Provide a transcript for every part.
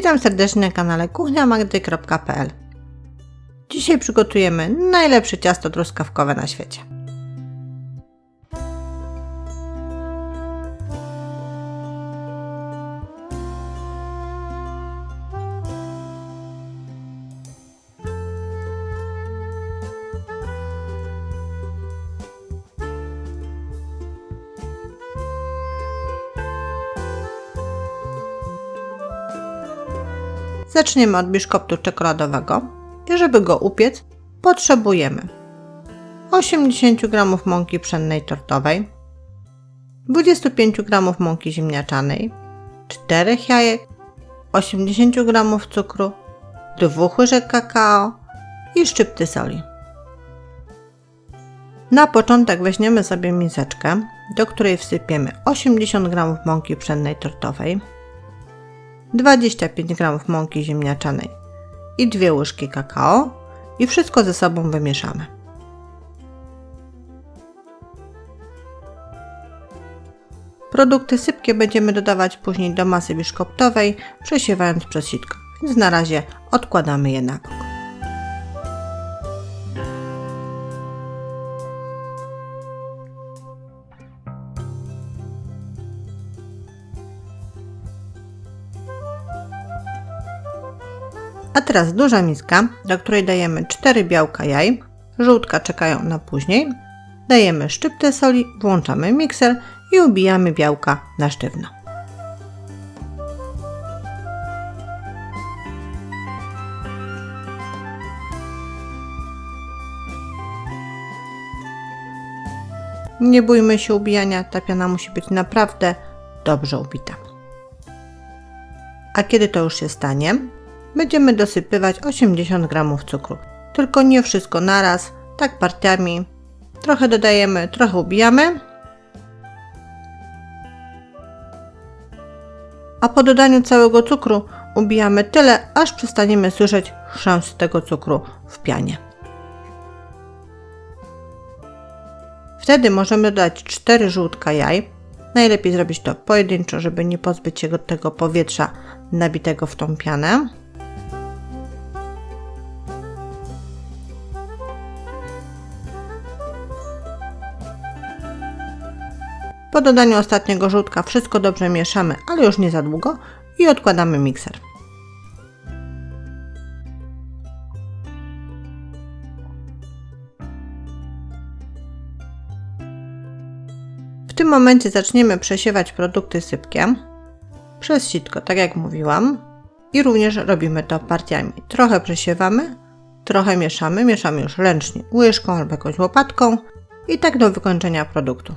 Witam serdecznie na kanale kuchniamagdy.pl Dzisiaj przygotujemy najlepsze ciasto truskawkowe na świecie. Zaczniemy od biszkoptu czekoladowego i żeby go upiec potrzebujemy 80 g mąki pszennej tortowej, 25 g mąki ziemniaczanej, 4 jajek, 80 g cukru, 2 łyżek kakao i szczypty soli. Na początek weźmiemy sobie miseczkę, do której wsypiemy 80 g mąki pszennej tortowej, 25 g mąki ziemniaczanej i 2 łyżki kakao i wszystko ze sobą wymieszamy. Produkty sypkie będziemy dodawać później do masy biszkoptowej, przesiewając przez sitko, więc na razie odkładamy je na bok. A teraz duża miska, do której dajemy 4 białka jaj, żółtka czekają na później, dajemy szczyptę soli, włączamy mikser i ubijamy białka na sztywno. Nie bójmy się ubijania, ta piana musi być naprawdę dobrze ubita. A kiedy to już się stanie, będziemy dosypywać 80 g cukru. Tylko nie wszystko naraz, tak partiami. Trochę dodajemy, trochę ubijamy. A po dodaniu całego cukru ubijamy tyle, aż przestaniemy słyszeć chrzęst tego cukru w pianie. Wtedy możemy dodać 4 żółtka jaj. Najlepiej zrobić to pojedynczo, żeby nie pozbyć się tego powietrza nabitego w tą pianę. Po dodaniu ostatniego żółtka wszystko dobrze mieszamy, ale już nie za długo i odkładamy mikser. W tym momencie zaczniemy przesiewać produkty sypkie przez sitko, tak jak mówiłam. I również robimy to partiami. Trochę przesiewamy, trochę mieszamy, mieszamy już ręcznie łyżką albo jakąś łopatką i tak do wykończenia produktu.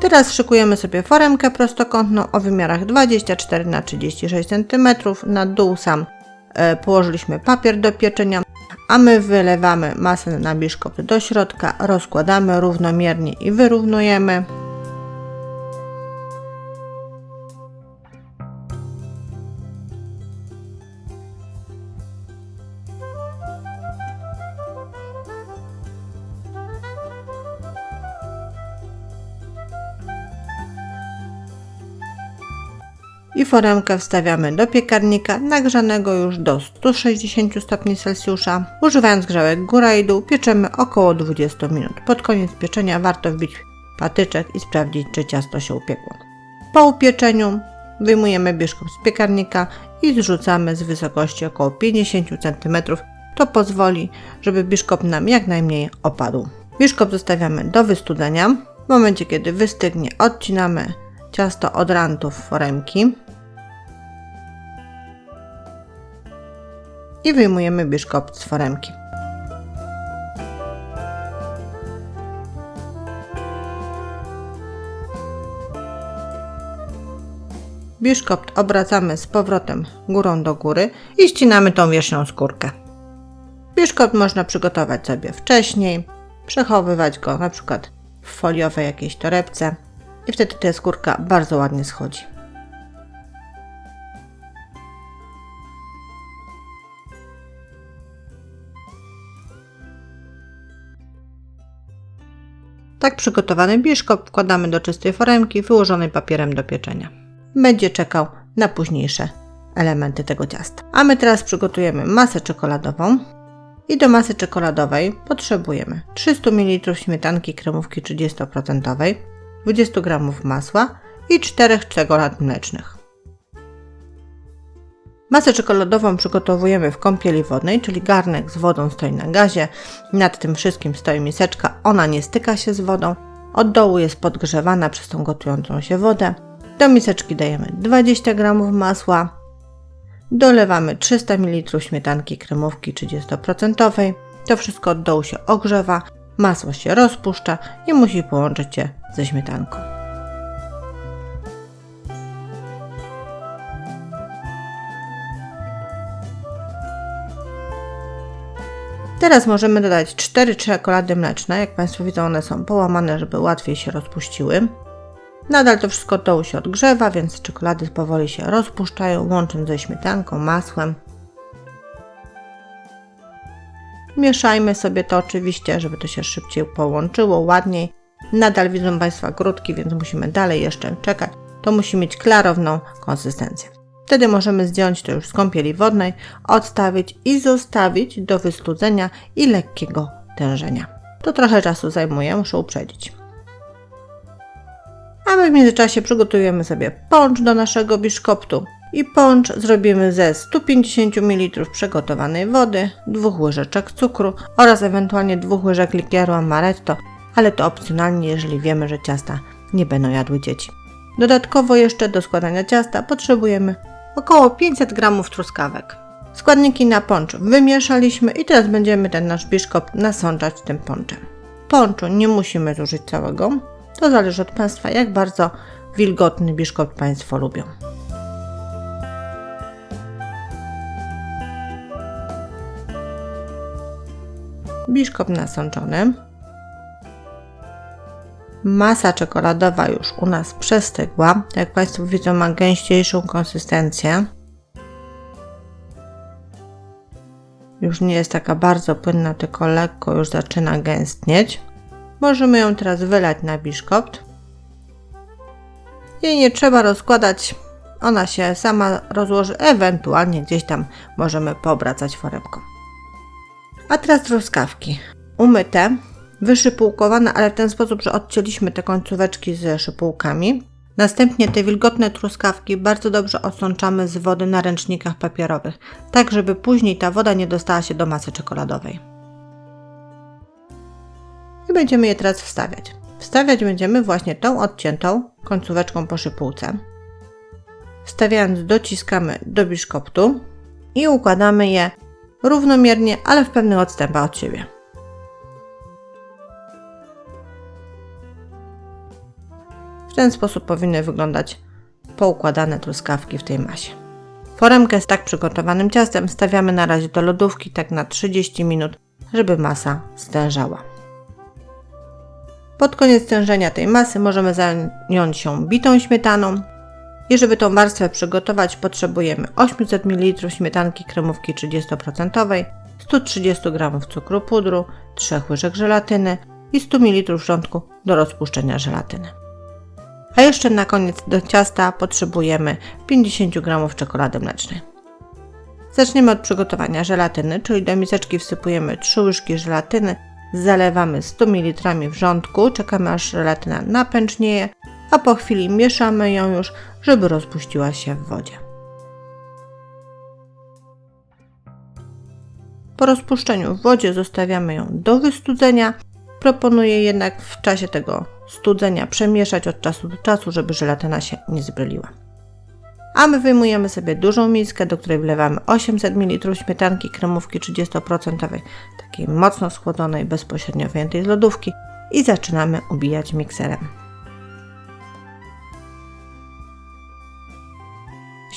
Teraz szykujemy sobie foremkę prostokątną o wymiarach 24 na 36 cm. Na dół sam e, położyliśmy papier do pieczenia, a my wylewamy masę na biszkopt do środka, rozkładamy równomiernie i wyrównujemy. I foremkę wstawiamy do piekarnika nagrzanego już do 160 stopni Celsjusza. Używając grzałek góra i dół pieczemy około 20 minut. Pod koniec pieczenia warto wbić patyczek i sprawdzić, czy ciasto się upiekło. Po upieczeniu wyjmujemy biszkopt z piekarnika i zrzucamy z wysokości około 50 cm. To pozwoli, żeby biszkopt nam jak najmniej opadł. Biszkopt zostawiamy do wystudzenia. W momencie, kiedy wystygnie, odcinamy ciasto od rantów foremki. i wyjmujemy biszkopt z foremki. Biszkopt obracamy z powrotem górą do góry i ścinamy tą wierzchnią skórkę. Biszkopt można przygotować sobie wcześniej, przechowywać go na przykład w foliowej jakiejś torebce i wtedy ta skórka bardzo ładnie schodzi. Tak przygotowany biszkopt wkładamy do czystej foremki wyłożonej papierem do pieczenia. Będzie czekał na późniejsze elementy tego ciasta. A my teraz przygotujemy masę czekoladową. I do masy czekoladowej potrzebujemy 300 ml śmietanki kremówki 30%, 20 g masła i 4 czekolad mlecznych. Masę czekoladową przygotowujemy w kąpieli wodnej, czyli garnek z wodą stoi na gazie. Nad tym wszystkim stoi miseczka, ona nie styka się z wodą. Od dołu jest podgrzewana przez tą gotującą się wodę. Do miseczki dajemy 20 g masła, dolewamy 300 ml śmietanki kremówki 30%. To wszystko od dołu się ogrzewa, masło się rozpuszcza i musi połączyć się ze śmietanką. Teraz możemy dodać 4 czekolady mleczne. Jak Państwo widzą, one są połamane, żeby łatwiej się rozpuściły. Nadal to wszystko dołu się odgrzewa, więc czekolady powoli się rozpuszczają, łącząc ze śmietanką, masłem. Mieszajmy sobie to oczywiście, żeby to się szybciej połączyło, ładniej. Nadal widzą Państwo grudki, więc musimy dalej jeszcze czekać. To musi mieć klarowną konsystencję. Wtedy możemy zdjąć to już z kąpieli wodnej, odstawić i zostawić do wystudzenia i lekkiego tężenia. To trochę czasu zajmuje, muszę uprzedzić. A my w międzyczasie przygotujemy sobie poncz do naszego biszkoptu. I poncz zrobimy ze 150 ml przygotowanej wody, dwóch łyżeczek cukru oraz ewentualnie dwóch łyżek likieru amaretto, ale to opcjonalnie, jeżeli wiemy, że ciasta nie będą jadły dzieci. Dodatkowo jeszcze do składania ciasta potrzebujemy około 500 g truskawek. Składniki na poncz wymieszaliśmy i teraz będziemy ten nasz biszkopt nasączać tym ponczem. Ponczu nie musimy zużyć całego, to zależy od Państwa, jak bardzo wilgotny biszkopt Państwo lubią. Biszkopt nasączony. Masa czekoladowa już u nas przestygła. Jak Państwo widzą, ma gęściejszą konsystencję. Już nie jest taka bardzo płynna, tylko lekko już zaczyna gęstnieć. Możemy ją teraz wylać na biszkopt. Jej nie trzeba rozkładać, ona się sama rozłoży, ewentualnie gdzieś tam możemy poobracać foremką. A teraz truskawki. Umyte, wyszypułkowane, ale w ten sposób, że odcięliśmy te końcóweczki ze szypułkami. Następnie te wilgotne truskawki bardzo dobrze osączamy z wody na ręcznikach papierowych, tak żeby później ta woda nie dostała się do masy czekoladowej i będziemy je teraz wstawiać. Wstawiać będziemy właśnie tą odciętą końcóweczką po szypułce. Wstawiając dociskamy do biszkoptu i układamy je równomiernie, ale w pewnych odstępach od siebie. W ten sposób powinny wyglądać poukładane truskawki w tej masie. Foremkę z tak przygotowanym ciastem stawiamy na razie do lodówki tak na 30 minut, żeby masa stężała. Pod koniec stężenia tej masy możemy zająć się bitą śmietaną. I żeby tą warstwę przygotować, potrzebujemy 800 ml śmietanki kremówki 30%, 130 g cukru pudru, 3 łyżek żelatyny i 100 ml wrzątku do rozpuszczenia żelatyny. A jeszcze na koniec do ciasta potrzebujemy 50 g czekolady mlecznej. Zaczniemy od przygotowania żelatyny, czyli do miseczki wsypujemy 3 łyżki żelatyny, Zalewamy 100 ml wrzątku, czekamy aż żelatyna napęcznieje, a po chwili mieszamy ją już, żeby rozpuściła się w wodzie. Po rozpuszczeniu w wodzie zostawiamy ją do wystudzenia. Proponuję jednak w czasie tego studzenia przemieszać od czasu do czasu, żeby żelatyna się nie zbryliła. A my wyjmujemy sobie dużą miskę, do której wlewamy 800 ml śmietanki kremówki 30%, takiej mocno schłodzonej, bezpośrednio wyjętej z lodówki i zaczynamy ubijać mikserem.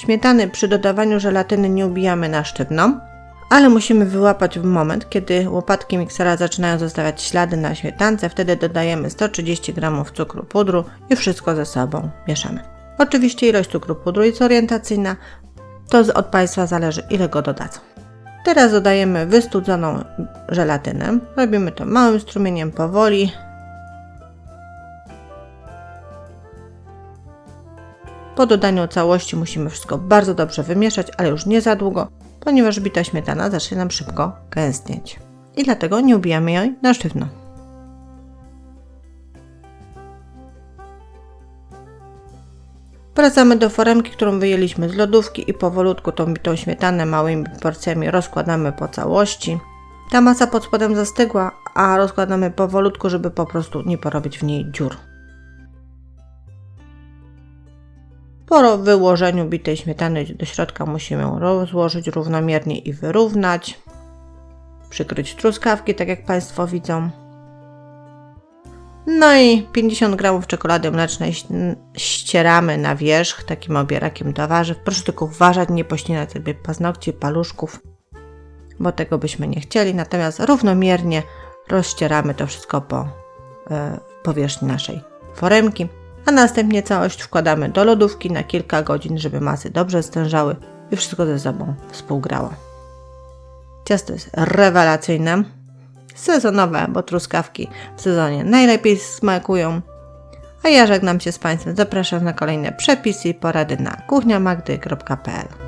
Śmietany przy dodawaniu żelatyny nie ubijamy na sztywno, ale musimy wyłapać w moment, kiedy łopatki miksera zaczynają zostawiać ślady na śmietance, wtedy dodajemy 130 g cukru pudru i wszystko ze sobą mieszamy. Oczywiście ilość cukru pudru jest orientacyjna, to od Państwa zależy ile go dodadzą. Teraz dodajemy wystudzoną żelatynę. Robimy to małym strumieniem powoli. Po dodaniu całości musimy wszystko bardzo dobrze wymieszać, ale już nie za długo, ponieważ bita śmietana zacznie nam szybko gęstnieć. I dlatego nie ubijamy jej na sztywno. Wracamy do foremki, którą wyjęliśmy z lodówki i powolutku tą bitą śmietanę małymi porcjami rozkładamy po całości. Ta masa pod spodem zastygła, a rozkładamy powolutku, żeby po prostu nie porobić w niej dziur. Po wyłożeniu bitej śmietany do środka musimy ją rozłożyć równomiernie i wyrównać. Przykryć truskawki, tak jak Państwo widzą. No i 50 g czekolady mlecznej ścieramy na wierzch takim obierakiem do warzyw. Proszę tylko uważać, nie pościnać sobie paznokci, paluszków, bo tego byśmy nie chcieli. Natomiast równomiernie rozścieramy to wszystko po e, powierzchni naszej foremki, a następnie całość wkładamy do lodówki na kilka godzin, żeby masy dobrze stężały i wszystko ze sobą współgrało. Ciasto jest rewelacyjne sezonowe, bo truskawki w sezonie najlepiej smakują. A ja żegnam się z Państwem, zapraszam na kolejne przepisy i porady na kuchniamagdy.pl